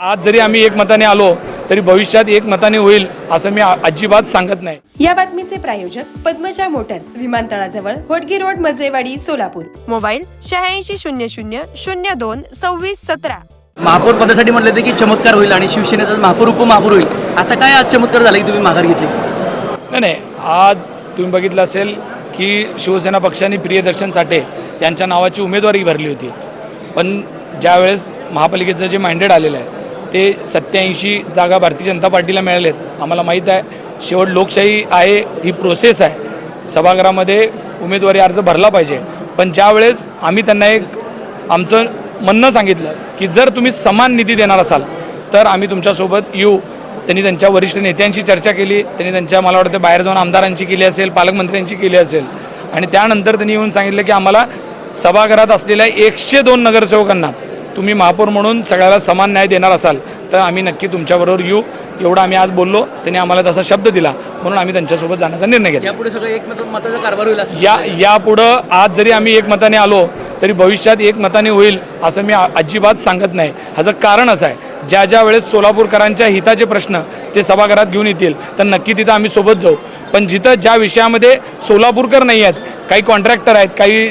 आज जरी आम्ही एकमताने आलो तरी भविष्यात एकमताने होईल असं मी अजिबात सांगत नाही. या बातमीचे प्रायोजक पद्मजा मोटर्स विमानतळाजवळ होटगी रोड मजरेवाडी सोलापूर. मोबाईल शहाऐंशी शून्य शून्य शून्य दोन सव्वीस सतरा. महापौर पदासाठी म्हटलं होतं की चमत्कार होईल आणि शिवसेनेचा महापौर उपमहापौर होईल. असा काय आज चमत्कार झाला की तुम्ही माघार घेतली? नाही नाही. आज तुम्ही बघितलं असेल की शिवसेना पक्षाने प्रियदर्शन साठे यांच्या नावाची उमेदवारी भरली होती. पण ज्यावेळेस महापालिकेचं जे मॅन्डेट आलेलं आहे ते सत्याऐंशी जागा भारतीय जनता पार्टीला मिळालेत. आम्हाला माहीत आहे शेवट लोकशाही आहे ही प्रोसेस आहे. सभागृहामध्ये उमेदवारी अर्ज भरला पाहिजे. पण ज्यावेळेस आम्ही त्यांना एक आमचं म्हणणं सांगितलं की जर तुम्ही समान निधी देणार असाल तर आम्ही तुमच्यासोबत येऊ. त्यांनी त्यांच्या वरिष्ठ नेत्यांशी चर्चा केली त्यांनी त्यांच्या मला वाटतं बाहेर जाऊन आमदारांची केली असेल पालकमंत्र्यांची केली असेल. आणि त्यानंतर त्यांनी येऊन सांगितलं की आम्हाला सभागृहात असलेल्या एकशे दोन नगरसेवकांना तुम्ही महापौर म्हणून सगळ्याला समान न्याय देणार असाल तर आम्ही नक्की तुमच्याबरोबर येऊ. एवढं आम्ही आज बोललो त्यांनी आम्हाला तसा शब्द दिला. म्हणून आम्ही त्यांच्यासोबत जाण्याचा निर्णय घेतला. यापुढे सगळं एक मत मताचा कारभार होईल या यापुढं आज जरी आम्ही एकमताने आलो तरी भविष्यात एकमताने होईल असं मी अजिबात सांगत नाही. ह्याचं कारण असं आहे ज्या ज्या वेळेस सोलापूरकरांच्या हिताचे प्रश्न ते सभागृहात घेऊन येतील तर नक्की तिथं आम्ही सोबत जाऊ. पण जिथं ज्या विषयामध्ये सोलापूरकर नाही आहेत काही कॉन्ट्रॅक्टर आहेत काही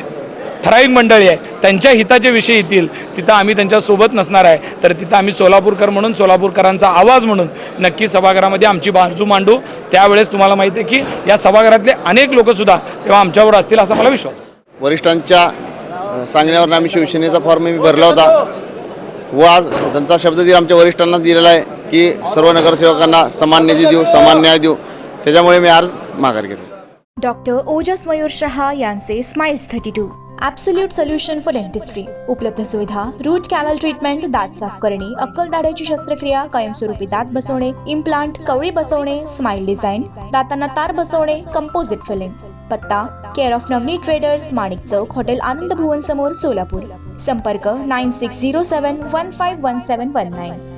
ठराविक मंडळी आहे. त्यांच्या हिताचे विषय येतील. तिथं आम्ही त्यांच्यासोबत नसणार आहे. तर तिथं आम्ही सोलापूरकर म्हणून सोलापूरकरांचा आवाज म्हणून नक्की सभागृहामध्ये आमची बाजू मांडू. त्यावेळेस तुम्हाला माहिती आहे की या सभागृहातले अनेक लोकसुद्धा तेव्हा आमच्यावर असतील असा मला विश्वास आहे. वरिष्ठांच्या अ, सांगण्यावरून आम्ही शिवसेनेचा फॉर्म मी भरला होता. व आज त्यांचा शब्द दिला आमच्या वरिष्ठांना दिलेला आहे की सर्व नगरसेवकांना समान निधी देऊ समान न्याय देऊ. त्याच्यामुळे मी आज माघार घेतली. डॉक्टर ओजस मयूर शहा यांचे smiles thirty two. Absolute solution for dentistry उपलब्ध सुविधा रूट कॅनल ट्रीटमेंट दात साफ करणे अक्कल दाढ्याची शस्त्रक्रिया कायमस्वरूपी दात बसवणे इम्प्लांट कवळी बसवणे स्माइल डिझाईन दातांना तार बसवणे कंपोजिट फिलिंग पत्ता care of Navani traders Manik Chowk hotel Anand Bhuvan समोर सोलापूर. संपर्क nine six zero seven one five one seven one nine